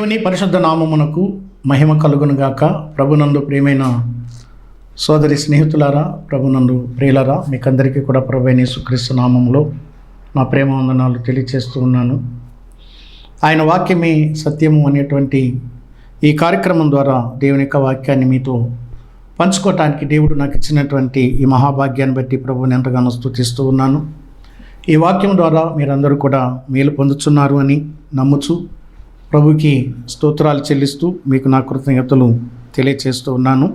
దేవుని పరిశుద్ధ నామమునకు మహిమ కలుగునుగాక ప్రభునందు ప్రియమైన సోదరి స్నేహితులారా ప్రభునందు ప్రియులరా మీకందరికీ కూడా ప్రభు యేసుక్రీస్తు నామంలో నా ప్రేమ వందనాలు తెలియచేస్తూ ఉన్నాను. ఆయన వాక్యమే సత్యము అనేటువంటి ఈ కార్యక్రమం ద్వారా దేవుని యొక్క వాక్యాన్ని మీతో పంచుకోవటానికి దేవుడు నాకు ఇచ్చినటువంటి ఈ మహాభాగ్యాన్ని బట్టి ప్రభుని ఎంతగానో స్థుతిస్తూ ఉన్నాను. ఈ వాక్యం ద్వారా మీరందరూ కూడా మేలు పొందుతున్నారు అని నమ్ముచు ప్రభుకి స్తోత్రాలు చెల్లిస్తూ మీకు నా కృతజ్ఞతలు తెలియచేస్తూ ఉన్నాను.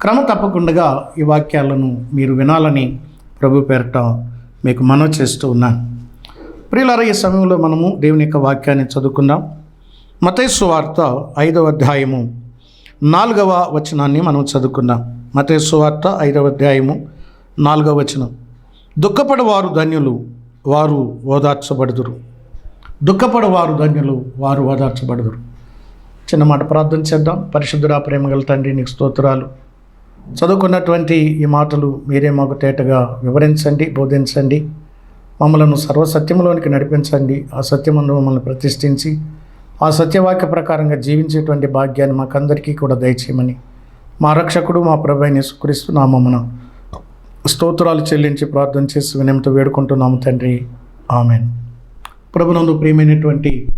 క్రమ తప్పకుండా ఈ వాక్యాలను మీరు వినాలని ప్రభు పేరట మీకు మనవి చేస్తూ ఉన్నాను. ప్రియులారా ఈ సమయంలో మనము దేవుని యొక్క వాక్యాన్ని చదువుకుందాం. మతేసు వార్త ఐదవ అధ్యాయము నాలుగవ వచనాన్ని మనం చదువుకుందాం. మతేసు వార్త ఐదవ అధ్యాయము నాలుగవ వచనం. దుఃఖపడవారు ధన్యులు వారు ఓదార్చబడుదురు. దుఃఖపడవారు ధన్యులు వారు ఓదార్చబడదురు. చిన్న మాట ప్రార్థన చేద్దాం. పరిశుద్ధుడా ప్రేమగల తండ్రి నీకు స్తోత్రాలు. చదువుకున్నటువంటి ఈ మాటలు మీరే మాకు తేటగా వివరించండి బోధించండి. మమ్మలను సర్వసత్యంలోనికి నడిపించండి. ఆ సత్యమును మమ్మల్ని ప్రతిష్ఠించి ఆ సత్యవాక్య ప్రకారంగా జీవించేటువంటి భాగ్యాన్ని మాకందరికీ కూడా దయచేయమని. మా రక్షకుడు మా ప్రభు అయిన యేసుక్రీస్తు నామమున స్తోత్రాలు చెల్లించి ప్రార్థన చేసి వినయంతో వేడుకుంటున్నాము తండ్రి. ఆమెను. ప్రభునందు ప్రియమైనటువంటి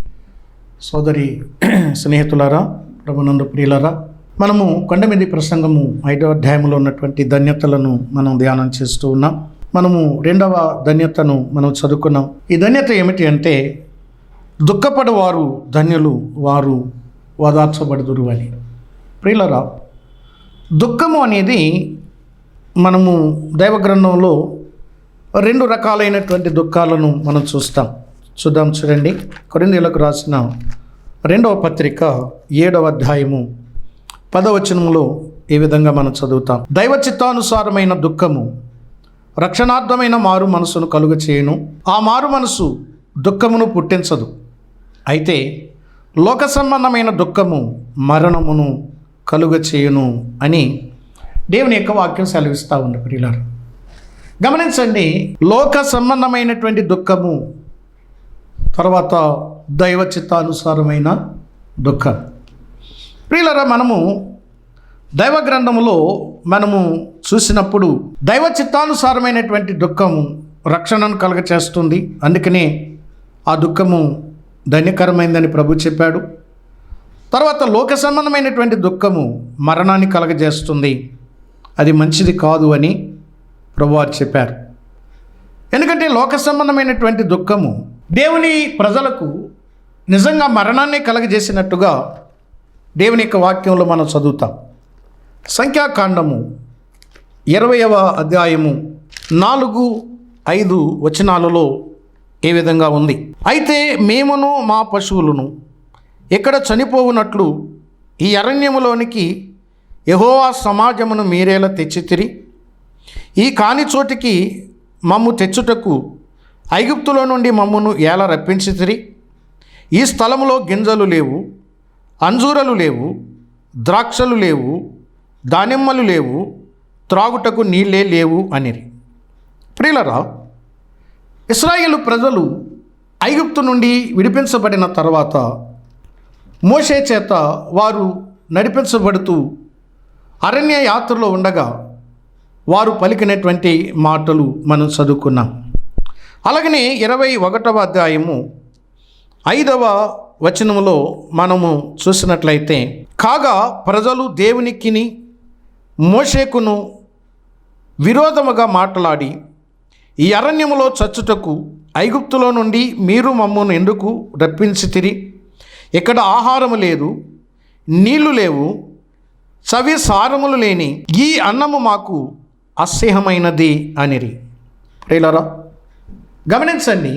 సోదరి స్నేహితులారా ప్రభునందు ప్రియులారా మనము కొండమిది ప్రసంగము ఐదవ అధ్యాయంలో ఉన్నటువంటి ధన్యతలను మనం ధ్యానం చేస్తూ ఉన్నాం. మనము రెండవ ధన్యతను మనం చదువుకున్నాం. ఈ ధన్యత ఏమిటి అంటే దుఃఖపడవారు ధన్యులు వారు ఓదార్చబడుదురు అని. ప్రియులరా దుఃఖము అనేది మనము దైవగ్రంథంలో రెండు రకాలైనటువంటి దుఃఖాలను మనం చూస్తాం. చూద్దాం చూడండి. కొరిందీలకు రాసిన రెండవ పత్రిక ఏడవ అధ్యాయము పదవచనంలో ఈ విధంగా మనం చదువుతాం. దైవ చిత్తానుసారమైన దుఃఖము రక్షణార్థమైన మారు మనసును కలుగ చేయను. ఆ మారు మనసు దుఃఖమును పుట్టించదు. అయితే లోక సంబంధమైన దుఃఖము మరణమును కలుగ చేయును అని దేవుని యొక్క వాక్యం సెలవిస్తూ ఉంది ప్రియులారు. గమనించండి లోక సంబంధమైనటువంటి దుఃఖము తర్వాత దైవ చిత్తానుసారమైన దుఃఖం. ప్రియులరా మనము దైవ గ్రంథములో మనము చూసినప్పుడు దైవ చిత్తానుసారమైనటువంటి దుఃఖము రక్షణను కలగచేస్తుంది. అందుకనే ఆ దుఃఖము ధన్యకరమైందని ప్రభు చెప్పాడు. తర్వాత లోక సంబంధమైనటువంటి దుఃఖము మరణాన్ని కలగజేస్తుంది. అది మంచిది కాదు అని ప్రభువారు చెప్పారు. ఎందుకంటే లోక సంబంధమైనటువంటి దుఃఖము దేవుని ప్రజలకు నిజంగా మరణాన్ని కలగజేసినట్టుగా దేవుని యొక్క వాక్యంలో మనం చదువుతాం. సంఖ్యాకాండము ఇరవయవ అధ్యాయము నాలుగు ఐదు వచనాలలో ఏ విధంగా ఉంది? అయితే మేమును మా పశువులను ఇక్కడ చనిపోవునట్లు ఈ అరణ్యములోనికి యహోవా సమాజమును మీరేలా తెచ్చితిరి? ఈ కాని చోటికి మమ్ము తెచ్చుటకు ఐగుప్తులో నుండి మమ్మును ఎలా రప్పించితిరి. ఈ స్థలములో గింజలు లేవు అంజూరలు లేవు ద్రాక్షలు లేవు దానిమ్మలు లేవు త్రాగుటకు నీళ్ళే లేవు అనిరి. ప్రియులరా ఇస్రాయేల్ ప్రజలు ఐగుప్తు నుండి విడిపించబడిన తర్వాత మోషే చేత వారు నడిపించబడుతూ అరణ్య యాత్రలో ఉండగా వారు పలికినటువంటి మాటలు మనం చదువుకున్నాం. అలాగనే ఇరవై ఒకటవ అధ్యాయము ఐదవ వచనములో మనము చూసినట్లయితే కాగా ప్రజలు దేవునికిని మోషేకును విరోధముగా మాట్లాడి ఈ అరణ్యములో చచ్చుటకు ఐగుప్తులో నుండి మీరు మమ్మను ఎందుకు రప్పించితిరి? ఇక్కడ ఆహారము లేదు నీళ్ళు లేవు చవి సారములు లేని ఈ అన్నము మాకు అసహ్యమైనది అనిరి. ప్రియులరా గమనించండి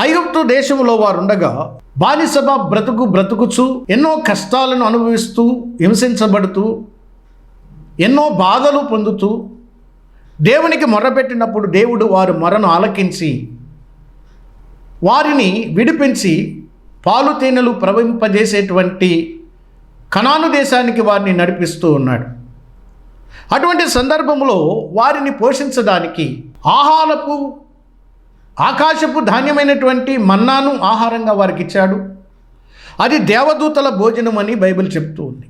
ఐగుప్తు దేశంలో వారు ఉండగా బానిసభ బ్రతుకు బ్రతుకుచు ఎన్నో కష్టాలను అనుభవిస్తూ హింసించబడుతూ ఎన్నో బాధలు పొందుతూ దేవునికి మొర్రపెట్టినప్పుడు దేవుడు వారు మొరను ఆలకించి వారిని విడిపించి పాలు తేనెలు ప్రవహింపజేసేటువంటి కణాను దేశానికి వారిని నడిపిస్తూ ఉన్నాడు. అటువంటి సందర్భంలో వారిని పోషించడానికి ఆహారపు ఆకాశపు ధాన్యమైనటువంటి మన్నాను ఆహారంగా వారికి ఇచ్చాడు అది దేవదూతల భోజనం అని బైబిల్ చెప్తూ ఉంది.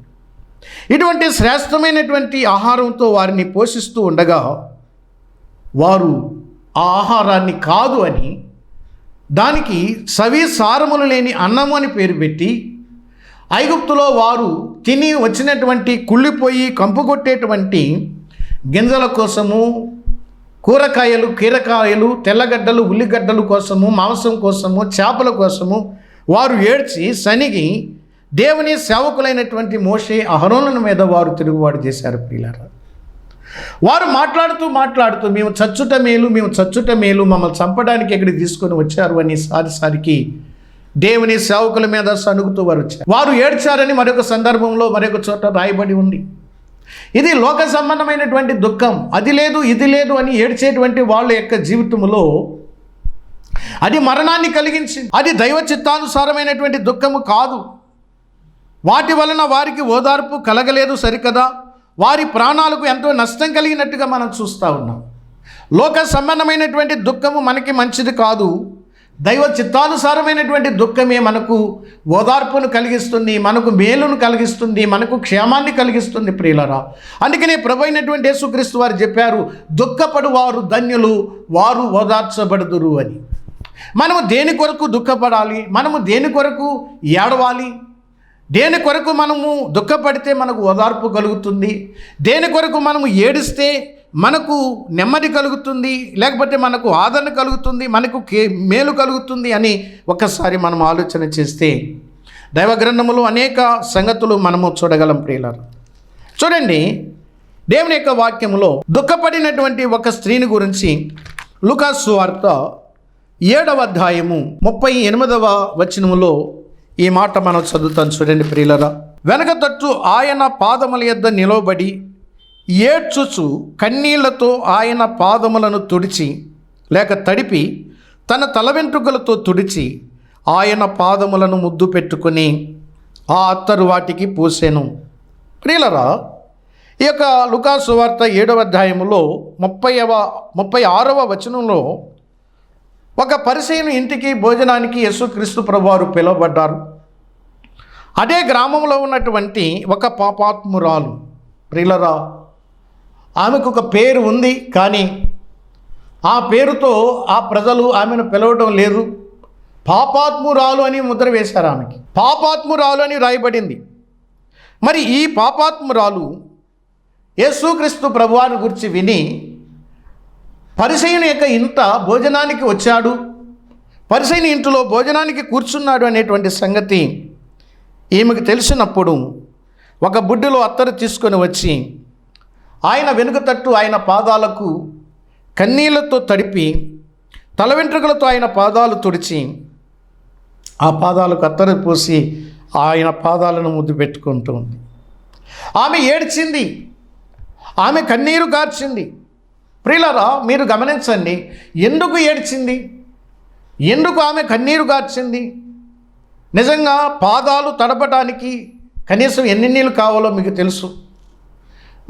ఇటువంటి శ్రేష్టమైనటువంటి ఆహారంతో వారిని పోషిస్తూ ఉండగా వారు ఆ ఆహారాన్ని కాదు అని దానికి సవి సారములు లేని అన్నము అని పేరు పెట్టి ఐగుప్తులో వారు తిని వచ్చినటువంటి కుళ్ళిపోయి కంపు కొట్టేటువంటి గింజల కోసము కూరగాయలు కీరకాయలు తెల్లగడ్డలు ఉల్లిగడ్డలు కోసము మాంసం కోసము చేపల కోసము వారు ఏడ్చి సనిగి దేవుని సేవకులైనటువంటి మోషే అహరోనుల మీద వారు తిరుగుబాటు చేశారు ప్రియులారా. వారు మాట్లాడుతూ మాట్లాడుతూ మేము చచ్చుట మేలు మేము చచ్చుట మేలు మమ్మల్ని చంపడానికి ఎక్కడికి తీసుకొని వచ్చారు అని సారిసారికి దేవుని సేవకుల మీద సనుగుతూ వారు వచ్చారు. వారు ఏడ్చారని మరొక సందర్భంలో మరొక చోట రాయబడి ఉంది. ఇది లోక సంబంధమైనటువంటి దుఃఖం. అది లేదు ఇది లేదు అని ఏడ్చేటువంటి వాళ్ళ యొక్క జీవితంలో అది మరణాన్ని కలిగించింది. అది దైవ చిత్తానుసారమైనటువంటి దుఃఖము కాదు. వాటి వలన వారికి ఓదార్పు కలగలేదు సరికదా. వారి ప్రాణాలకు ఎంతో నష్టం కలిగినట్టుగా మనం చూస్తూ ఉన్నాం. లోక సంబంధమైనటువంటి దుఃఖము మనకి మంచిది కాదు. దైవ చిత్తానుసారమైనటువంటి దుఃఖమే మనకు ఓదార్పును కలిగిస్తుంది మనకు మేలును కలిగిస్తుంది మనకు క్షేమాన్ని కలిగిస్తుంది ప్రియులరా. అందుకనే ప్రభు అయినటువంటి యేసుక్రీస్తు వారు చెప్పారు దుఃఖపడు వారు ధన్యులు వారు ఓదార్చబడుదురు అని. మనము దేని కొరకు దుఃఖపడాలి? మనము దేని కొరకు ఏడవాలి? దేని కొరకు మనము దుఃఖపడితే మనకు ఓదార్పు కలుగుతుంది? దేని కొరకు మనము ఏడిస్తే మనకు నెమ్మది కలుగుతుంది? లేకపోతే మనకు ఆదరణ కలుగుతుంది? మనకు కే మేలు కలుగుతుంది అని ఒకసారి మనం ఆలోచన చేస్తే దైవ గ్రంథములో అనేక సంగతులు మనము చూడగలం ప్రియులారు. చూడండి దేవుని యొక్క వాక్యములో దుఃఖపడినటువంటి ఒక స్త్రీని గురించి లుకాసు వార్త ఏడవ అధ్యాయము ముప్పై ఎనిమిదవ వచనములో ఈ మాట మనం చదువుతాం చూడండి ప్రియులరా. వెనక తట్టు ఆయన పాదముల యొద్ద నిలవబడి ఏడ్చుచు కన్నీళ్ళతో ఆయన పాదములను తుడిచి లేక తడిపి తన తల వెంట్రుకలతో తుడిచి ఆయన పాదములను ముద్దు పెట్టుకుని ఆ అత్తరు వాటికి పూసాను. ప్రియులరా ఈ యొక్క లుకాసు వార్త ఏడవ అధ్యాయములో ముప్పైవ ముప్పై ఆరవ వచనంలో ఒక పరిచయను ఇంటికి భోజనానికి యేసుక్రీస్తు ప్రభువారు పిలువబడ్డారు. అదే గ్రామంలో ఉన్నటువంటి ఒక పాపాత్మురాలు ప్రిలరా ఆమెకు ఒక పేరు ఉంది కానీ ఆ పేరుతో ఆ ప్రజలు ఆమెను పిలవడం లేదు. పాపాత్మురాలు అని ముద్ర వేశారు ఆమెకి. పాపాత్మురాలు అని రాయబడింది. మరి ఈ పాపాత్మురాలు యేసుక్రీస్తు ప్రభువాని గురించి విని పరిసయుని యొక్క ఇంట భోజనానికి వచ్చాడు. పరిసయుని ఇంటిలో భోజనానికి కూర్చున్నాడు అనేటువంటి సంగతి ఈమెకు తెలిసినప్పుడు ఒక బుడ్డిలో అత్తరు తీసుకొని వచ్చి ఆయన వెనుక తట్టు ఆయన పాదాలకు కన్నీళ్ళతో తడిపి తల వెంట్రుకలతో ఆయన పాదాలు తుడిచి ఆ పాదాలకు అత్తరు పోసి ఆయన పాదాలను ముద్దు పెట్టుకుంటూ ఉంది. ఆమె ఏడ్చింది. ఆమె కన్నీరు కార్చింది. ప్రియులరా మీరు గమనించండి ఎందుకు ఏడ్చింది? ఎందుకు ఆమె కన్నీరు గార్చింది? నిజంగా పాదాలు తడపడానికి కనీసం ఎన్ని నీళ్ళు కావాలో మీకు తెలుసు.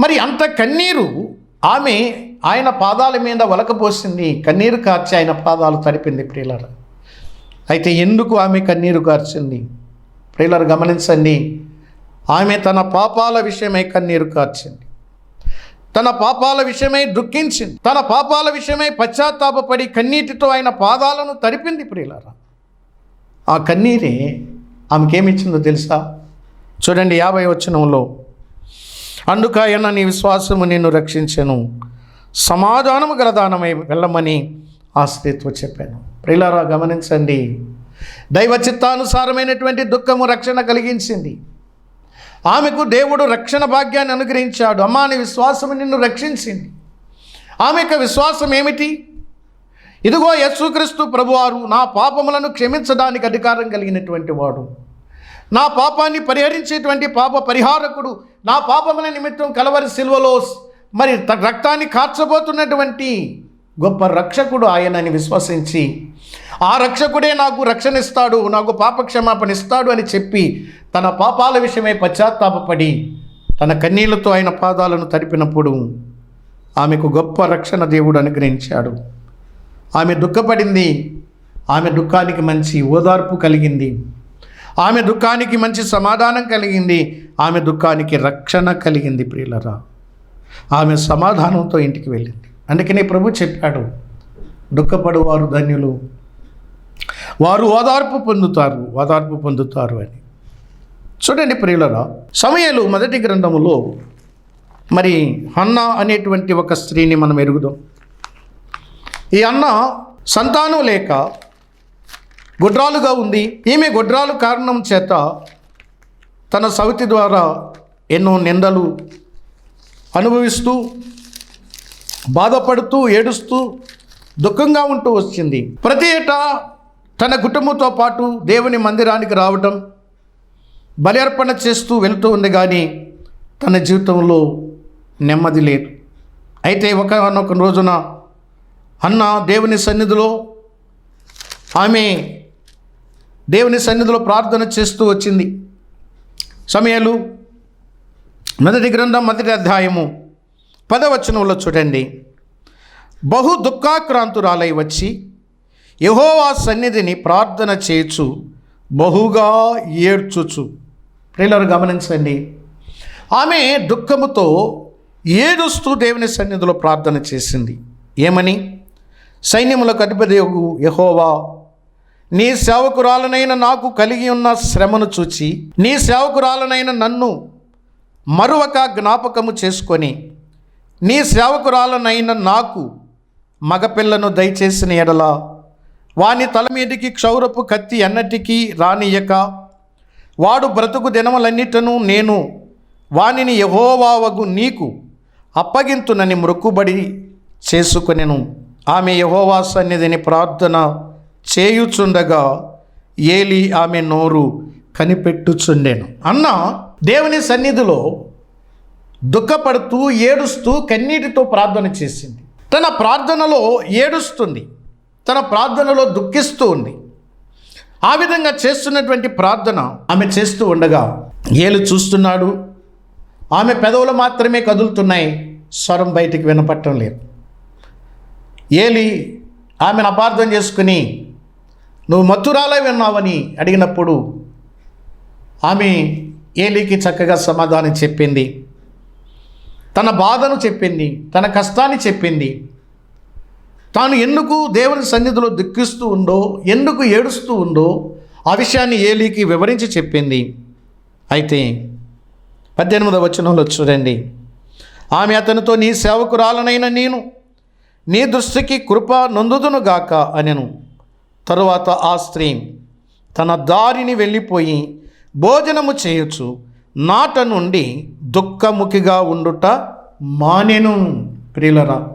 మరి అంత కన్నీరు ఆమె ఆయన పాదాల మీద వలకపోసింది కన్నీరు కార్చి ఆయన పాదాలు తడిపింది ప్రియులర. అయితే ఎందుకు ఆమె కన్నీరు కార్చింది ప్రియులరు గమనించండి ఆమె తన పాపాల విషయమై కన్నీరు కార్చింది. తన పాపాల విషయమై దుఃఖించింది. తన పాపాల విషయమై పశ్చాత్తాపపడి కన్నీటితో ఆయన పాదాలను తడిపింది ప్రియులారా. ఆ కన్నీరే ఆమెకేమిచ్చిందో తెలుసా? చూడండి యాభై వచనంలో అందుకాయన నీ విశ్వాసము నిన్ను రక్షించను. సమాధానము గల దానమై వెళ్ళమని ఆ స్త్రీతో చెప్పాను. ప్రియులారా గమనించండి. దైవ చిత్తానుసారమైనటువంటి దుఃఖము రక్షణ కలిగించింది. ఆమెకు దేవుడు రక్షణ భాగ్యాన్ని అనుగ్రహించాడు. అమ్మ నీ విశ్వాసము నిన్ను రక్షించింది. ఆమె యొక్క విశ్వాసం ఏమిటి? ఇదిగో యేసుక్రీస్తు ప్రభువారు నా పాపములను క్షమించడానికి అధికారం కలిగినటువంటి వాడు. నా పాపాన్ని పరిహరించేటువంటి పాప పరిహారకుడు నా పాపముల నిమిత్తం కలవరి సిల్వలో మరి త- రక్తాన్ని కార్చబోతున్నటువంటి గొప్ప రక్షకుడు ఆయనని విశ్వసించి ఆ రక్షకుడే నాకు రక్షణ ఇస్తాడు నాకు పాప క్షమాపణ ఇస్తాడు అని చెప్పి తన పాపాల విషయమై పశ్చాత్తాపడి తన కన్నీళ్ళతో ఆయన పాదాలను తడిపినప్పుడు ఆమెకు గొప్ప రక్షణ దేవుడు అనుగ్రహించాడు. ఆమె దుఃఖపడింది. ఆమె దుఃఖానికి మంచి ఓదార్పు కలిగింది. ఆమె దుఃఖానికి మంచి సమాధానం కలిగింది. ఆమె దుఃఖానికి రక్షణ కలిగింది ప్రియులరా. ఆమె సమాధానంతో ఇంటికి వెళ్ళింది. అందుకనే ప్రభు చెప్పాడు దుఃఖపడువారు ధన్యులు. వారు ఓదార్పు పొందుతారు ఓదార్పు పొందుతారు అని. చూడండి ప్రియులరా సమయాలు మొదటి గ్రంథములో మరి అన్న అనేటువంటి ఒక స్త్రీని మనం ఎరుగుదాం. ఈ అన్న సంతానం లేక గుడ్రాలుగా ఉంది. ఈమె గుడ్రాలు కారణం చేత తన సవితి ద్వారా ఎన్నో నిందలు అనుభవిస్తూ బాధపడుతూ ఏడుస్తూ దుఃఖంగా ఉంటూ వచ్చింది. ప్రతి ఏటా తన కుటుంబంతో పాటు దేవుని మందిరానికి రావటం బలి అర్పణ చేస్తూ వెళుతూ ఉంది కానీ తన జీవితంలో నెమ్మది లేదు. అయితే ఒకనొక రోజున అన్న దేవుని సన్నిధిలో ఆమె దేవుని సన్నిధిలో ప్రార్థన చేస్తూ వచ్చింది. సమయాలు మొదటి గ్రంథం మొదటి అధ్యాయము. పదవచనంలో చూడండి. బహు దుఃఖాక్రాంతురాలై వచ్చి యహోవా సన్నిధిని ప్రార్థన చేయచు బహుగా ఏడ్చుచు. ప్రియులను గమనించండి. ఆమె దుఃఖముతో ఏడుస్తూ దేవుని సన్నిధిలో ప్రార్థన చేసింది. ఏమని? సైన్యములకు అధిపతి యహోవా నీ సేవకురాలనైన నాకు కలిగి ఉన్న శ్రమను చూచి నీ సేవకురాలనైన నన్ను మరొక జ్ఞాపకము చేసుకొని నీ సేవకురాలనైన నాకు మగపిల్లను దయచేసిన ఎడల వాని తల మీదికి క్షౌరపు కత్తి ఎన్నటికీ రానియక వాడు బ్రతుకు దినములన్నిటను నేను వానిని యహోవావగు నీకు అప్పగింతునని మృక్కుబడి చేసుకునేను. ఆమె యహోవా సన్నిధిని ప్రార్థన చేయుచుండగా ఏలి ఆమె నోరు కనిపెట్టుచుండెను. అన్న దేవుని సన్నిధిలో దుఃఖపడుతూ ఏడుస్తూ కన్నీటితో ప్రార్థన చేసింది. తన ప్రార్థనలో ఏడుస్తుంది. తన ప్రార్థనలో దుఃఖిస్తూ ఉంది. ఆ విధంగా చేస్తున్నటువంటి ప్రార్థన ఆమె చేస్తూ ఉండగా ఏలు చూస్తున్నాడు. ఆమె పెదవులు మాత్రమే కదులుతున్నాయి. స్వరం బయటికి వినపట్టడం లేదు. ఏలి ఆమెను అపార్థం చేసుకుని నువ్వు మత్తురాలే విన్నావని అడిగినప్పుడు ఆమె ఏలికి చక్కగా సమాధానం చెప్పింది. తన బాధను చెప్పింది తన కష్టాన్ని చెప్పింది. తాను ఎందుకు దేవుని సన్నిధిలో దుఃఖిస్తూ ఉందో ఎందుకు ఏడుస్తూ ఉందో ఆ విషయాన్ని ఏలీకి వివరించి చెప్పింది. అయితే పద్దెనిమిదవ వచనంలో చూడండి. ఆమె అతనితో నీ సేవకురాలనైన నేను నీ దృష్టికి కృప నొందుదును గాక అనెను. తరువాత ఆ స్త్రీ తన దారిని వెళ్ళిపోయి భోజనము చేయొచ్చు. నాట నుండి దుఃఖముఖిగా ఉండుట మానెను. ప్రియులరా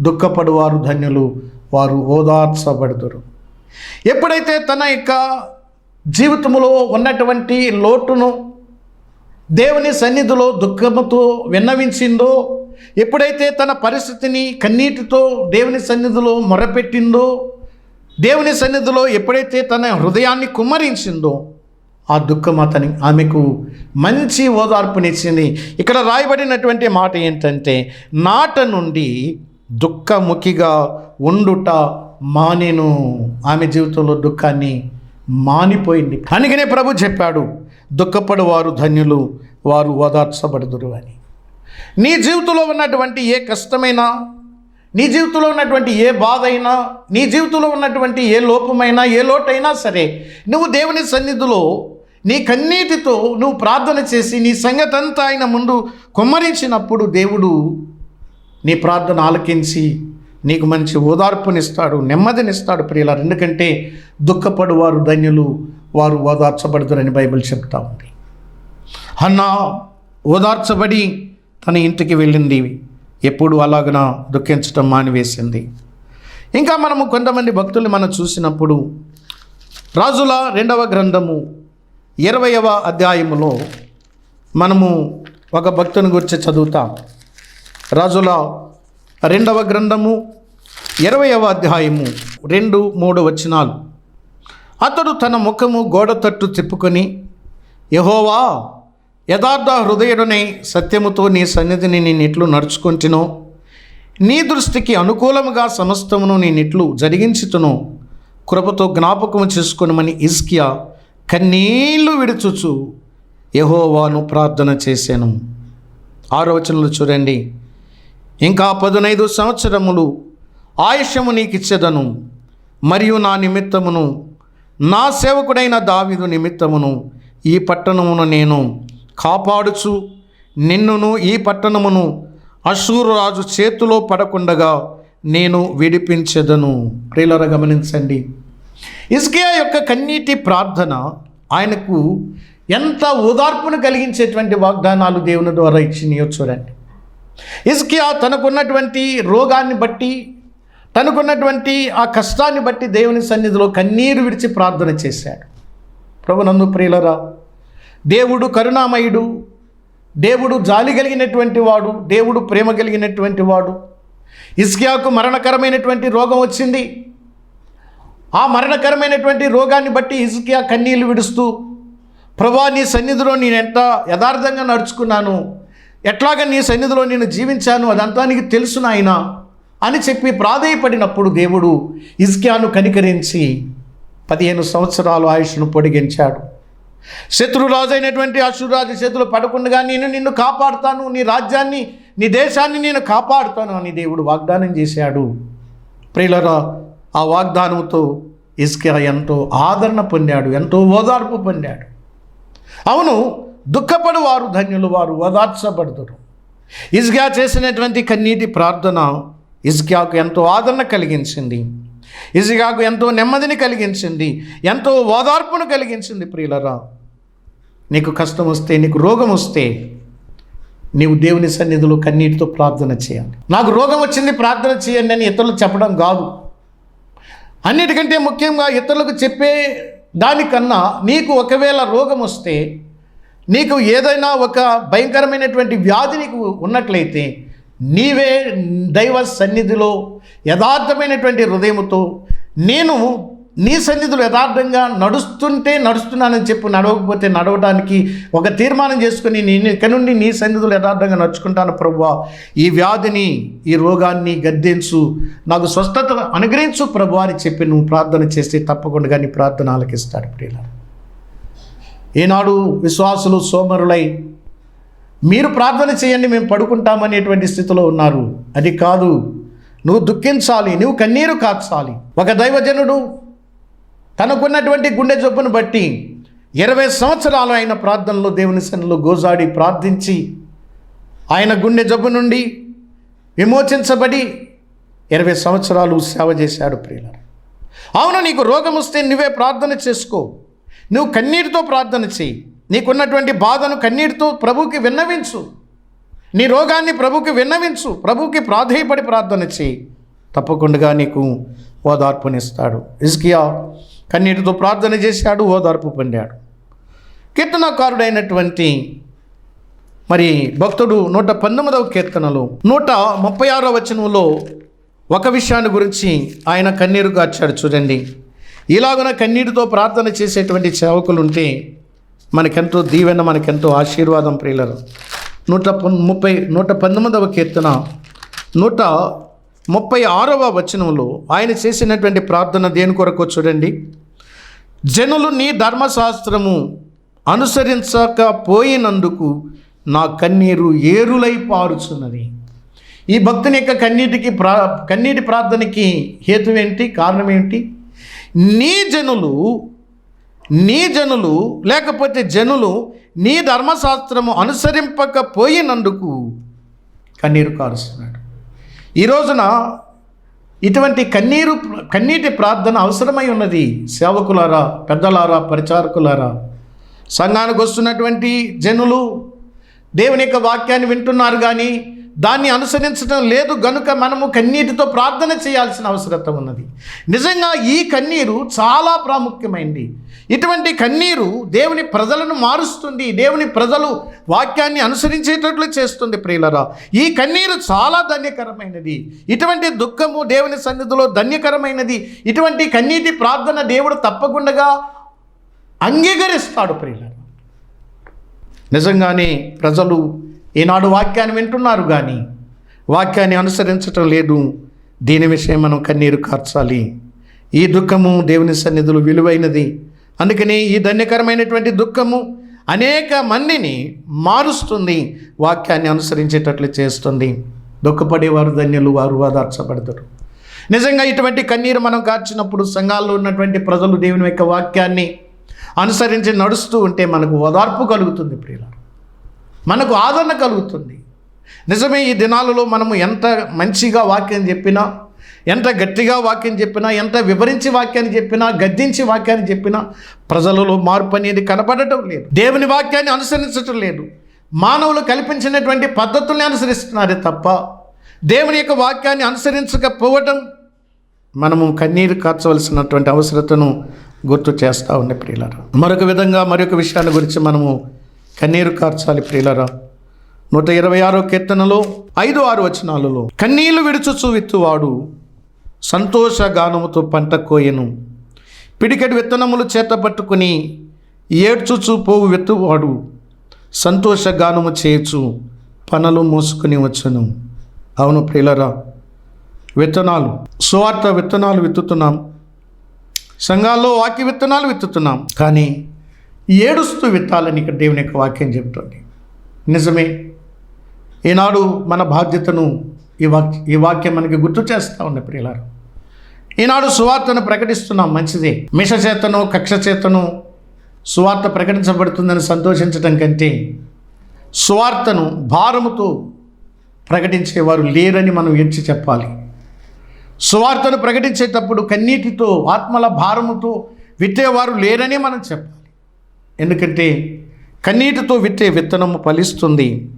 దుఃఖపడువారు ధన్యులు వారు ఓదార్చబడుదురు. ఎప్పుడైతే తన యొక్క జీవితంలో ఉన్నటువంటి లోటును దేవుని సన్నిధిలో దుఃఖముతో విన్నవించిందో ఎప్పుడైతే తన పరిస్థితిని కన్నీటితో దేవుని సన్నిధిలో మొరపెట్టిందో దేవుని సన్నిధిలో ఎప్పుడైతే తన హృదయాన్ని కుమ్మరించిందో ఆ దుఃఖం అతని ఆమెకు మంచి ఓదార్పునిచ్చింది. ఇక్కడ రాయబడినటువంటి మాట ఏంటంటే నాట నుండి దుఃఖముఖిగా ఉండుట మానేను. ఆమె జీవితంలో దుఃఖాన్ని మానిపోయింది. అందుకనే ప్రభు చెప్పాడు దుఃఖపడు వారు ధన్యులు వారు ఓదార్చబడుదురు అని. నీ జీవితంలో ఉన్నటువంటి ఏ కష్టమైనా నీ జీవితంలో ఉన్నటువంటి ఏ బాధ అయినా నీ జీవితంలో ఉన్నటువంటి ఏ లోపమైనా ఏ లోటైనా సరే నువ్వు దేవుని సన్నిధిలో నీ కన్నీటితో నువ్వు ప్రార్థన చేసి నీ సంగతి అంతా ఆయన ముందు కుమ్మరించినప్పుడు దేవుడు నీ ప్రార్థన ఆలకించి నీకు మంచి ఓదార్పునిస్తాడు నెమ్మదినిస్తాడు ప్రియులారు. ఎందుకంటే దుఃఖపడు వారు ధన్యులు వారు ఓదార్చబడతారని బైబిల్ చెప్తా ఉంది. అన్నా ఓదార్చబడి తన ఇంటికి వెళ్ళింది. ఎప్పుడు అలాగన దుఃఖించడం మానివేసింది. ఇంకా మనము కొంతమంది భక్తుల్ని మనం చూసినప్పుడు రాజుల రెండవ గ్రంథము ఇరవయవ అధ్యాయములో మనము ఒక భక్తుని గురించి చదువుతాం. రాజుల రెండవ గ్రంథము ఇరవయవ అధ్యాయము రెండు మూడు వచనాలు. అతడు తన ముఖము గోడ తట్టు తిప్పుకొని యహోవా యథార్థ హృదయుడనై సత్యముతో నీ సన్నిధిని నేనిట్లు నడుచుకుంటునో నీ దృష్టికి అనుకూలముగా సమస్తమును నేనిట్లు జరిగించుతును కృపతో జ్ఞాపకము చేసుకునమని ఇస్కియా కన్నీళ్ళు విడుచుచు యహోవాను ప్రార్థన చేశాను. ఆరోచనలు చూడండి. ఇంకా పదునైదు సంవత్సరములు ఆయుష్యము నీకు ఇచ్చేదను మరియు నా నిమిత్తమును నా సేవకుడైన దావిదు నిమిత్తమును ఈ పట్టణమును నేను కాపాడుచు నిన్నును ఈ పట్టణమును అశూరు రాజు చేతిలో పడకుండగా నేను విడిపించెదను. ప్రియులరా గమనించండి. ఇస్కియా యొక్క కన్నీటి ప్రార్థన ఆయనకు ఎంత ఓదార్పును కలిగించేటువంటి వాగ్దానాలు దేవుని ద్వారా ఇచ్చినాయో చూడండి. ఇస్కియా తనకున్నటువంటి రోగాన్ని బట్టి తనకున్నటువంటి ఆ కష్టాన్ని బట్టి దేవుని సన్నిధిలో కన్నీరు విడిచి ప్రార్థన చేశాడు. ప్రభు నందు ప్రియులరా దేవుడు కరుణామయుడు దేవుడు జాలి కలిగినటువంటి వాడు దేవుడు ప్రేమ కలిగినటువంటి వాడు. ఇస్కియాకు మరణకరమైనటువంటి రోగం వచ్చింది. ఆ మరణకరమైనటువంటి రోగాన్ని బట్టి ఇసుకియా కన్నీళ్ళు విడుస్తూ ప్రభా నీ సన్నిధిలో నేను ఎంత యథార్థంగా నడుచుకున్నాను ఎట్లాగా నీ సన్నిధిలో నేను జీవించాను అదంతా నీకు తెలుసు నాయన అని చెప్పి ప్రాధేయపడినప్పుడు దేవుడు ఇజ్కియాను కనికరించి పదిహేను సంవత్సరాలు ఆయుష్ను పొడిగించాడు. శత్రురాజైనటువంటి అశురాజు చేతులు పడకుండా నేను నిన్ను కాపాడుతాను నీ రాజ్యాన్ని నీ దేశాన్ని నేను కాపాడుతాను అని దేవుడు వాగ్దానం చేశాడు. ప్రియులరా ఆ వాగ్దానంతో ఇస్కియా ఎంతో ఆదరణ పొందాడు ఎంతో ఓదార్పు పొందాడు. అవును దుఃఖపడు వారు ధన్యులు వారు ఓదార్చబడుతురు ఇజ్గా చేసినటువంటి కన్నీటి ప్రార్థన ఇస్కియాకు ఎంతో ఆదరణ కలిగించింది. ఇజ్గాకు ఎంతో నెమ్మదిని కలిగించింది ఎంతో ఓదార్పును కలిగించింది ప్రియులరా. నీకు కష్టం వస్తే నీకు రోగం వస్తే నీవు దేవుని సన్నిధిలో కన్నీటితో ప్రార్థన చేయాలి. నాకు రోగం వచ్చింది ప్రార్థన చేయండి అని ఇతరులు చెప్పడం కాదు. అన్నిటికంటే ముఖ్యంగా ఇతరులకు చెప్పే దానికన్నా నీకు ఒకవేళ రోగం వస్తే నీకు ఏదైనా ఒక భయంకరమైనటువంటి వ్యాధి నీకు ఉన్నట్లయితే నీవే దైవ సన్నిధిలో యథార్థమైనటువంటి హృదయముతో నేను నీ సన్నిధులు యథార్థంగా నడుస్తుంటే నడుస్తున్నానని చెప్పు నడవకపోతే నడవడానికి ఒక తీర్మానం చేసుకుని నేను ఇక నుండి నీ సన్నిధులు యథార్థంగా నడుచుకుంటాను ప్రభువా. ఈ వ్యాధిని ఈ రోగాన్ని గద్దించు నాకు స్వస్థత అనుగ్రహించు ప్రభు అని చెప్పి నువ్వు ప్రార్థన చేస్తే తప్పకుండా నీ ప్రార్థన ఆలకిస్తాడు ప్రియుల ఈనాడు విశ్వాసులు సోమరులై మీరు ప్రార్థన చేయండి మేము పడుకుంటామనేటువంటి స్థితిలో ఉన్నారు. అది కాదు నువ్వు దుఃఖించాలి నువ్వు కన్నీరు కాచాలి. ఒక దైవజనుడు తనకున్నటువంటి గుండె జబ్బును బట్టి ఇరవై సంవత్సరాలు ఆయన ప్రార్థనలో దేవుని సన్నిలో గోజాడి ప్రార్థించి ఆయన గుండె జబ్బు నుండి విమోచించబడి ఇరవై సంవత్సరాలు సేవ చేశాడు ప్రియుల అవును నీకు రోగం వస్తే నువ్వే ప్రార్థన చేసుకో. నువ్వు కన్నీటితో ప్రార్థన చేయి. నీకున్నటువంటి బాధను కన్నీటితో ప్రభుకి విన్నవించు. నీ రోగాన్ని ప్రభుకి విన్నవించు. ప్రభుకి ప్రాధేయపడి ప్రార్థన చేయి. తప్పకుండా నీకు ఓదార్పునిస్తాడు. ఇస్కియా కన్నీటితో ప్రార్థన చేశాడు ఓదార్పు పొందాడు. కీర్తనకారుడైనటువంటి మరి భక్తుడు నూట పంతొమ్మిదవ కీర్తనలో నూట ముప్పై ఆరో వచనంలో ఒక విషయాన్ని గురించి ఆయన కన్నీరు గార్చాడు. చూడండి ఇలాగున కన్నీటితో ప్రార్థన చేసేటువంటి సేవకులు ఉంటే మనకెంతో దీవెన మనకెంతో ఆశీర్వాదం ప్రియులరు. నూట ముప్పై నూట పంతొమ్మిదవ కీర్తన నూట ముప్పై ఆరవ వచనంలో ఆయన చేసినటువంటి ప్రార్థన దేని కొరకు చూడండి. జనులు నీ ధర్మశాస్త్రము అనుసరించకపోయినందుకు నా కన్నీరు ఏరులై పారుచున్నది. ఈ భక్తుని యొక్క కన్నీటికి ప్రా కన్నీటి ప్రార్థనకి హేతు ఏంటి? కారణం ఏంటి? నీ జనులు నీ జనులు లేకపోతే జనులు నీ ధర్మశాస్త్రము అనుసరింపకపోయినందుకు కన్నీరు కారుస్తున్నాడు. ఈ రోజున ఇటువంటి కన్నీరు కన్నీటి ప్రార్థన అవసరమై ఉన్నది సేవకులారా పెద్దలారా పరిచారకులారా. సంఘానికి వస్తున్నటువంటి జనులు దేవుని యొక్క వాక్యాన్ని వింటున్నారు కానీ దాన్ని అనుసరించడం లేదు. గనుక మనము కన్నీటితో ప్రార్థన చేయాల్సిన అవసరత ఉన్నది. నిజంగా ఈ కన్నీరు చాలా ప్రాముఖ్యమైంది. ఇటువంటి కన్నీరు దేవుని ప్రజలను మారుస్తుంది. దేవుని ప్రజలు వాక్యాన్ని అనుసరించేటట్లు చేస్తుంది ప్రియులరా. ఈ కన్నీరు చాలా ధన్యకరమైనది. ఇటువంటి దుఃఖము దేవుని సన్నిధిలో ధన్యకరమైనది. ఇటువంటి కన్నీటి ప్రార్థన దేవుడు తప్పకుండా అంగీకరిస్తాడు ప్రియులరా. నిజంగానే ప్రజలు ఈనాడు వాక్యాన్ని వింటున్నారు కానీ వాక్యాన్ని అనుసరించటం లేదు. దీని విషయం మనం కన్నీరు కార్చాలి. ఈ దుఃఖము దేవుని సన్నిధులు విలువైనది. అందుకని ఈ ధన్యకరమైనటువంటి దుఃఖము అనేక మందిని మారుస్తుంది. వాక్యాన్ని అనుసరించేటట్లు చేస్తుంది. దుఃఖపడేవారు ధన్యులు వారు వాదార్చబడతారు నిజంగా ఇటువంటి కన్నీరు మనం కార్చినప్పుడు సంఘాల్లో ఉన్నటువంటి ప్రజలు దేవుని యొక్క వాక్యాన్ని అనుసరించి నడుస్తూ ఉంటే మనకు ఓదార్పు కలుగుతుంది ప్రియుల మనకు ఆదరణ కలుగుతుంది. నిజమే ఈ దినాలలో మనము ఎంత మంచిగా వాక్యం చెప్పినా ఎంత గట్టిగా వాక్యం చెప్పినా ఎంత వివరించి వాక్యాన్ని చెప్పినా గద్దించి వాక్యాన్ని చెప్పినా ప్రజలలో మార్పు అనేది కనపడటం లేదు. దేవుని వాక్యాన్ని అనుసరించటం లేదు. మానవులు కల్పించినటువంటి పద్ధతుల్ని అనుసరిస్తున్నారే తప్ప దేవుని యొక్క వాక్యాన్ని అనుసరించకపోవటం మనము కన్నీరు కార్చవలసినటువంటి అవసరతను గుర్తు చేస్తూ ఉండే ప్రియులారు. మరొక విధంగా మరొక విషయాల గురించి మనము కన్నీరు కార్చాలి ప్రియులరా. నూట ఇరవై ఆరో కీర్తనలో ఐదు ఆరు వచనాలలో కన్నీళ్ళు విడుచుచు విత్తువాడు సంతోష గానముతో పంట కోయను. పిడికెడు విత్తనములు చేత పట్టుకుని ఏడ్చుచు పోవు విత్తువాడు సంతోష గానము చేయొచ్చు పనులు మోసుకుని వచ్చును. అవును ప్రియులరా విత్తనాలు సువార్త విత్తనాలు విత్తుతున్నాం. సంఘాల్లో వాకి విత్తనాలు విత్తుతున్నాం. కానీ ఏడుస్తూ విత్తాలని ఇక్కడ దేవుని యొక్క వాక్యం చెబుతోంది నిజమే. ఈనాడు మన బాధ్యతను ఈ వాక్య ఈ వాక్యం మనకి గుర్తు చేస్తూ ఉంది ప్రియులారు. ఈనాడు సువార్తను ప్రకటిస్తున్నాం మంచిదే. మిషచేతను కక్ష చేతను సువార్త ప్రకటించబడుతుందని సంతోషించడం కంటే సువార్తను భారముతో ప్రకటించేవారు లేరని మనం ఎంచి చెప్పాలి. సువార్తను ప్రకటించేటప్పుడు కన్నీటితో ఆత్మల భారముతో విత్తేవారు లేరని మనం చెప్పాలి. ఎందుకంటే కన్నీటితో విత్తే విత్తనము ఫలిస్తుంది.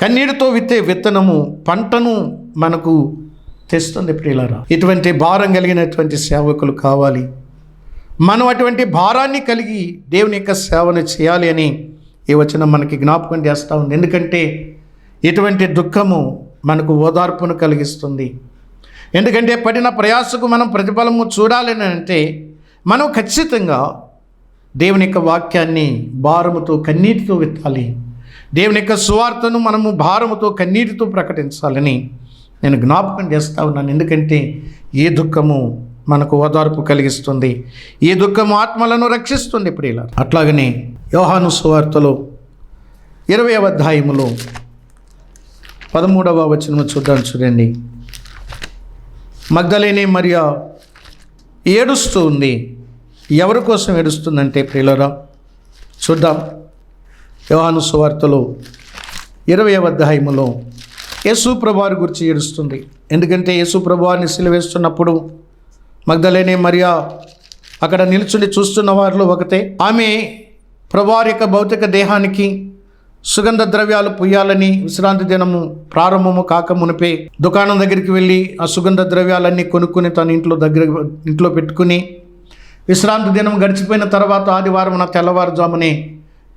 కన్నీటితో విత్తే విత్తనము పంటను మనకు తెస్తుంది ప్రియులరా. ఇటువంటి భారం కలిగినటువంటి సేవకులు కావాలి. మనం అటువంటి భారాన్ని కలిగి దేవుని యొక్క సేవను చేయాలి అని ఈ వచనం మనకి జ్ఞాపకం చేస్తూ ఉంది. ఎందుకంటే ఇటువంటి దుఃఖము మనకు ఓదార్పును కలిగిస్తుంది. ఎందుకంటే పడిన ప్రయాసకు మనం ప్రతిఫలము చూడాలని అంటే మనం ఖచ్చితంగా దేవుని యొక్క వాక్యాన్ని భారముతో కన్నీటితో విత్తాలి. దేవుని యొక్క సువార్తను మనము భారముతో కన్నీటితో ప్రకటించాలని నేను జ్ఞాపకం చేస్తా ఉన్నాను. ఎందుకంటే ఏ దుఃఖము మనకు ఓదార్పు కలిగిస్తుంది ఈ దుఃఖము ఆత్మలను రక్షిస్తుంది ఇప్పుడు ఇలా. అట్లాగనే యోహాను సువార్తలో ఇరవై అధ్యాయములో పదమూడవ వచనము చూద్దాం చూడండి. మగ్ధలేని మరియా ఏడుస్తూ ఉంది. ఎవరి కోసం ఏడుస్తుందంటే ప్రియులరా చూద్దాం. యోహాను సువార్తలో ఇరవై అధ్యాయములో యేసు ప్రభువారి గురించి ఏడుస్తుంది. ఎందుకంటే యేసు ప్రభువారిని సిలువేస్తున్నప్పుడు మరియా అక్కడ నిల్చుని చూస్తున్న వారిలో ఒకతే ఆమె ప్రభువారి యొక్క భౌతిక దేహానికి సుగంధ ద్రవ్యాలు పుయ్యాలని విశ్రాంతి దినము ప్రారంభము కాక మునిపే దుకాణం దగ్గరికి వెళ్ళి ఆ సుగంధ ద్రవ్యాలన్నీ కొనుక్కుని తన ఇంట్లో దగ్గర ఇంట్లో పెట్టుకుని విశ్రాంతి దినం గడిచిపోయిన తర్వాత ఆదివారం తెల్లవారుజామునే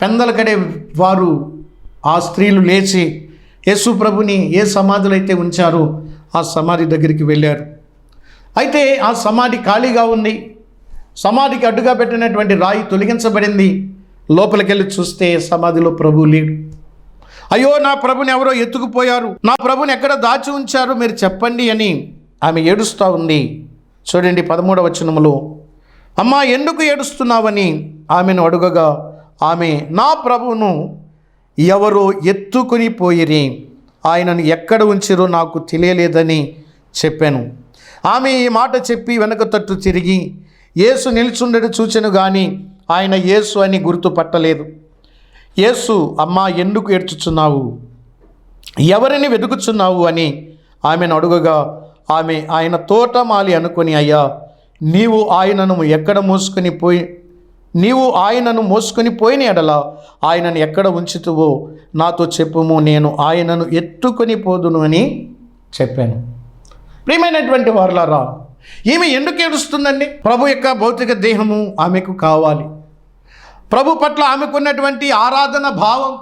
పెందలకడే వారు ఆ స్త్రీలు లేచి యేసు ప్రభుని ఏ సమాధులు అయితే ఉంచారో ఆ సమాధి దగ్గరికి వెళ్ళారు. అయితే ఆ సమాధి ఖాళీగా ఉంది. సమాధికి అడ్డుగా పెట్టినటువంటి రాయి తొలగించబడింది. లోపలికి వెళ్ళి చూస్తే సమాధిలో ప్రభు లేడు. అయ్యో నా ప్రభుని ఎవరో ఎత్తుకుపోయారు. నా ప్రభుని ఎక్కడ దాచి ఉంచారు మీరు చెప్పండి అని ఆమె ఏడుస్తూ ఉంది. చూడండి పదమూడవ వచనములో అమ్మా ఎందుకు ఏడుస్తున్నావని ఆమెను అడుగగా ఆమె నా ప్రభువును ఎవరో ఎత్తుకుని పోయిరి. ఆయనను ఎక్కడ ఉంచిరో నాకు తెలియలేదని చెప్పాను. ఆమె ఈ మాట చెప్పి వెనక తట్టు తిరిగి యేసు నిల్చుండడు చూచెను కానీ ఆయన యేసు అని గుర్తుపట్టలేదు. యేసు అమ్మా ఎందుకు ఏడ్చుచున్నావు? ఎవరిని వెతుకుచున్నావు? అని ఆమెను అడుగగా ఆమె ఆయన తోటమాలి అనుకొని అయ్యా నీవు ఆయనను ఎక్కడ మోసుకొని పోయి నీవు ఆయనను మోసుకొని పోయిన ఎడల ఆయనను ఎక్కడ ఉంచుతువో నాతో చెప్పుము నేను ఆయనను ఎత్తుకొని పోదును అని చెప్పాను. ప్రియమైనటువంటి వారులారా ఈమె ఎందుకు ఏడుస్తుందండి? ప్రభు యొక్క భౌతిక దేహము ఆమెకు కావాలి. ప్రభు పట్ల ఆమెకున్నటువంటి ఆరాధన భావం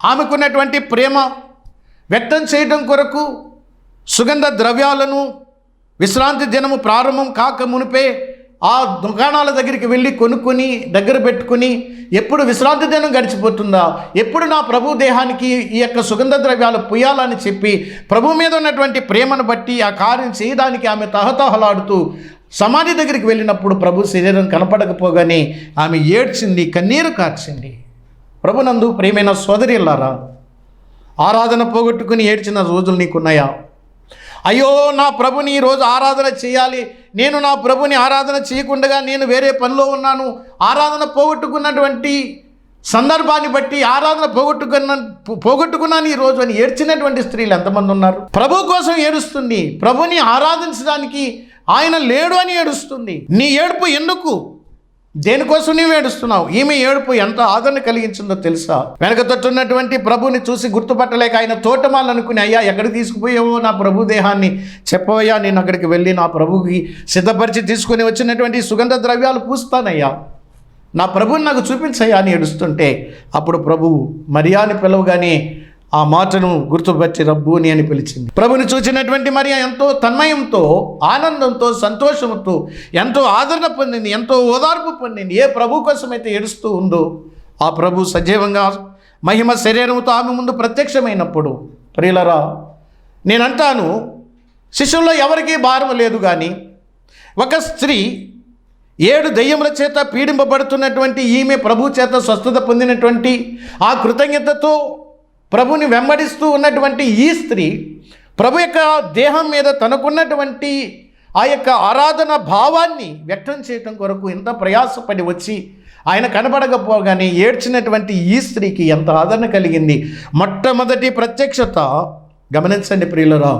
ఆమెకున్నటువంటి ప్రేమ వ్యక్తం చేయడం కొరకు సుగంధ ద్రవ్యాలను విశ్రాంతి దినము ప్రారంభం కాక మునిపే ఆ దుకాణాల దగ్గరికి వెళ్ళి కొనుక్కొని దగ్గర పెట్టుకుని ఎప్పుడు విశ్రాంతి దినం గడిచిపోతుందా? ఎప్పుడు నా ప్రభు దేహానికి ఈ యొక్క సుగంధ ద్రవ్యాలు పుయ్యాలని చెప్పి ప్రభు మీద ఉన్నటువంటి ప్రేమను బట్టి ఆ కార్యం చేయడానికి ఆమె తహతహలాడుతూ సమాధి దగ్గరికి వెళ్ళినప్పుడు ప్రభు శరీరం కనపడకపోగానే ఆమె ఏడ్చింది కన్నీరు కార్చింది. ప్రభునందు ప్రియమైన సోదరిల్లారా ఆరాధన పోగొట్టుకుని ఏడ్చిన రోజులు నీకున్నాయా? అయ్యో నా ప్రభుని ఈరోజు ఆరాధన చేయాలి. నేను నా ప్రభుని ఆరాధన చేయకుండా నేను వేరే పనిలో ఉన్నాను. ఆరాధన పోగొట్టుకున్నటువంటి సందర్భాన్ని బట్టి ఆరాధన పోగొట్టుకున్న పోగొట్టుకున్నాను ఈ రోజు అని ఏడ్చినటువంటి స్త్రీలు ఎంతమంది ఉన్నారు? ప్రభు కోసం ఏడుస్తుంది. ప్రభుని ఆరాధించడానికి ఆయన లేడు అని ఏడుస్తుంది. నీ ఏడుపు ఎందుకు? దేనికోసం నీవు ఏడుస్తున్నావు? ఈమె ఏడుపు ఎంత ఆదరణ కలిగించిందో తెలుసా? వెనక తొట్టున్నటువంటి ప్రభుని చూసి గుర్తుపట్టలేక ఆయన తోటమాలనుకుని అయ్యా ఎక్కడికి తీసుకుపోయావో నా ప్రభు దేహాన్ని? చెప్పవయ్యా నేను అక్కడికి వెళ్ళి నా ప్రభుకి సిద్ధపరిచి తీసుకుని వచ్చినటువంటి సుగంధ ద్రవ్యాలు పూస్తానయ్యా. నా ప్రభుని నాకు చూపించయ్యా అని ఏడుస్తుంటే అప్పుడు ప్రభు మరియాని పిలవగానే ఆ మాటను గుర్తుపచ్చి రబ్బుని అని పిలిచింది. ప్రభుని చూసినటువంటి మరి ఎంతో తన్మయంతో ఆనందంతో సంతోషంతో ఎంతో ఆదరణ పొందింది ఎంతో ఓదార్పు పొందింది. ఏ ప్రభు కోసమైతే ఏడుస్తూ ఉందో ఆ ప్రభు సజీవంగా మహిమ శరీరంతో ఆమె ముందు ప్రత్యక్షమైనప్పుడు ప్రియులరా నేనంటాను శిష్యుల్లో ఎవరికీ భారం లేదు కానీ ఒక స్త్రీ ఏడు దయ్యముల చేత పీడింపబడుతున్నటువంటి ఈమె ప్రభు చేత స్వస్థత పొందినటువంటి ఆ కృతజ్ఞతతో ప్రభుని వెంబడిస్తూ ఉన్నటువంటి ఈ స్త్రీ ప్రభు యొక్క దేహం మీద తనకున్నటువంటి ఆ యొక్క ఆరాధన భావాన్ని వ్యక్తం చేయటం కొరకు ఎంత ప్రయాసపడి వచ్చి ఆయన కనబడకపోగానే ఏడ్చినటువంటి ఈ స్త్రీకి ఎంత ఆదరణ కలిగింది. మొట్టమొదటి ప్రత్యక్షత గమనించండి ప్రియులరా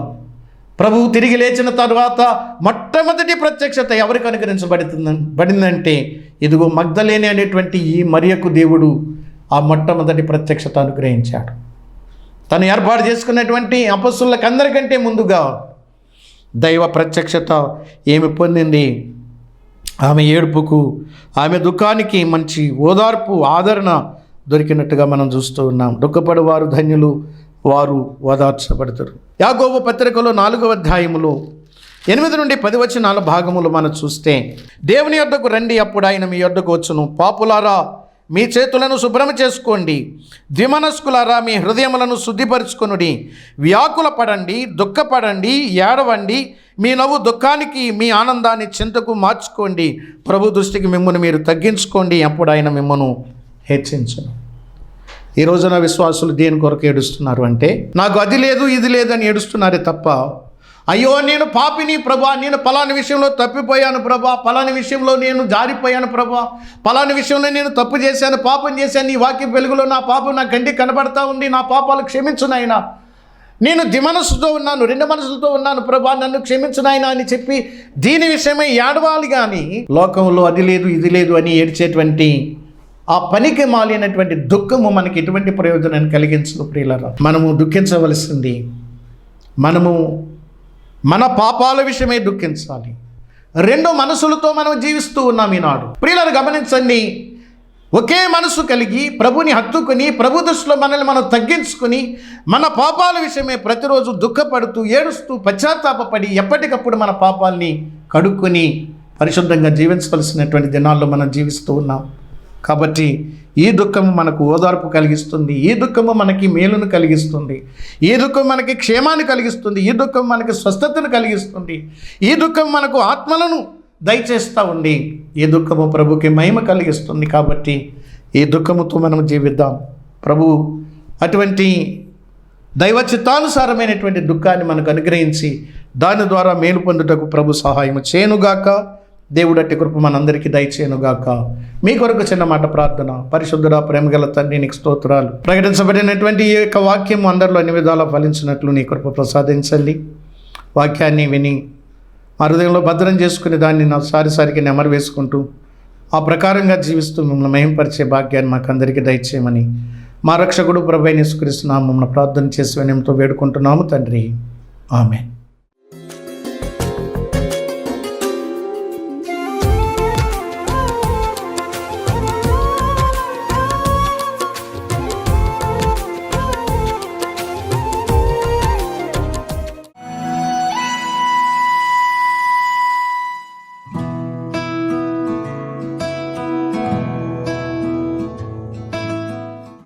ప్రభువు తిరిగి లేచిన తర్వాత మొట్టమొదటి ప్రత్యక్షత ఎవరికి అనుకరించబడుతుంది పడిందంటే ఇదిగో మగ్ధలేని అనేటువంటి ఈ మరియకు దేవుడు ఆ మొట్టమొదటి ప్రత్యక్షత అనుగ్రహించాడు. తను ఏర్పాటు చేసుకున్నటువంటి అపస్సులకు అందరికంటే ముందుగా దైవ ప్రత్యక్షత ఏమి పొందింది? ఆమె ఏడుపుకు ఆమె దుఃఖానికి మంచి ఓదార్పు ఆదరణ దొరికినట్టుగా మనం చూస్తూ ఉన్నాం. దుఃఖపడేవారు ధన్యులు వారు ఓదార్చబడతారు. యాగోబు పత్రికలో నాలుగవ అధ్యాయములో ఎనిమిది నుండి పది వచనాల భాగములు మనం చూస్తే దేవుని యొద్దకు రండి అప్పుడు ఆయన మీ యొద్దకు వచ్చును. పాపులారా మీ చేతులను శుభ్రం చేసుకోండి. ద్విమనస్కులారా మీ హృదయములను శుద్ధిపరుచుకొనుడి. వ్యాకుల పడండి దుఃఖపడండి ఏడవండి. మీ నవ్వు దుఃఖానికి మీ ఆనందాన్ని చింతకు మార్చుకోండి. ప్రభు దృష్టికి మిమ్మల్ని మీరు తగ్గించుకోండి. అప్పుడు ఆయన మిమ్మను హెచ్చించను. ఈ రోజున విశ్వాసులు దేని కొరకు ఏడుస్తున్నారు అంటే నాకు అది లేదు ఇది లేదని ఏడుస్తున్నారే తప్ప అయ్యో నేను పాపిని ప్రభా నేను పలాని విషయంలో తప్పిపోయాను ప్రభా పలాని విషయంలో నేను జారిపోయాను ప్రభా పలాని విషయంలో నేను తప్పు చేశాను పాపం చేశాను నీ వాక్య వెలుగులో నా పాపం నా కంటికి కనబడతా ఉంది నా పాపాలు క్షమించునైనా నేను దిమనసుతో ఉన్నాను రెండు మనసులతో ఉన్నాను ప్రభా నన్ను క్షమించినాయనా అని చెప్పి దీని విషయమై ఏడవాలి కానీ లోకంలో అది లేదు ఇది లేదు అని ఏడ్చేటువంటి ఆ పనికి మాలినటువంటి దుఃఖము మనకి ఎటువంటి ప్రయోజనాన్ని కలిగించదు ప్రియులరా? మనము దుఃఖించవలసింది మనము మన పాపాల విషయమే దుఃఖించాలి. రెండు మనసులతో మనం జీవిస్తూ ఉన్నాం ఈనాడు. ప్రియులను గమనించండి. ఒకే మనసు కలిగి ప్రభుని హత్తుకుని ప్రభు దృష్టిలో మనల్ని మనం తగ్గించుకుని మన పాపాల విషయమే ప్రతిరోజు దుఃఖపడుతూ ఏడుస్తూ పశ్చాత్తాపపడి ఎప్పటికప్పుడు మన పాపాల్ని కడుక్కొని పరిశుద్ధంగా జీవించవలసినటువంటి దినాల్లో మనం జీవిస్తూ ఉన్నాం. కాబట్టి ఈ దుఃఖము మనకు ఓదార్పు కలిగిస్తుంది ఈ దుఃఖము మనకి మేలును కలిగిస్తుంది ఈ దుఃఖం మనకి క్షేమాన్ని కలిగిస్తుంది ఈ దుఃఖం మనకి స్వస్థతను కలిగిస్తుంది ఈ దుఃఖం మనకు ఆత్మలను దయచేస్తూ ఉండి ఈ దుఃఖము ప్రభుకి మహిమ కలిగిస్తుంది కాబట్టి ఈ దుఃఖముతో మనం జీవిద్దాం. ప్రభు అటువంటి దైవ చిత్తానుసారమైనటువంటి దుఃఖాన్ని మనకు అనుగ్రహించి దాని ద్వారా మేలు పొందుటకు ప్రభు సహాయం చేయనుగాక. దేవుడు అట్టి కృప మనందరికీ దయచేయనుగాక. మీ కొరకు చిన్న మాట ప్రార్థన. పరిశుద్ధుడ ప్రేమగల తండ్రి నీకు స్తోత్రాలు. ప్రకటించబడినటువంటి ఈ యొక్క వాక్యం అందరిలో అన్ని విధాలా ఫలించినట్లు నీ కృప ప్రసాదించండి. వాక్యాన్ని విని మా హృదయంలో భద్రం చేసుకుని దాన్ని నా సారిసారికి నెమరు వేసుకుంటూ ఆ ప్రకారంగా జీవిస్తూ మిమ్మల్ని మహింపరిచే భాగ్యాన్ని మాకు అందరికీ దయచేయమని మా రక్షకుడు ప్రభైని సుకరిస్తున్నాము మమ్మల్ని ప్రార్థన చేసి వినయంతో వేడుకుంటున్నాము తండ్రి. ఆమె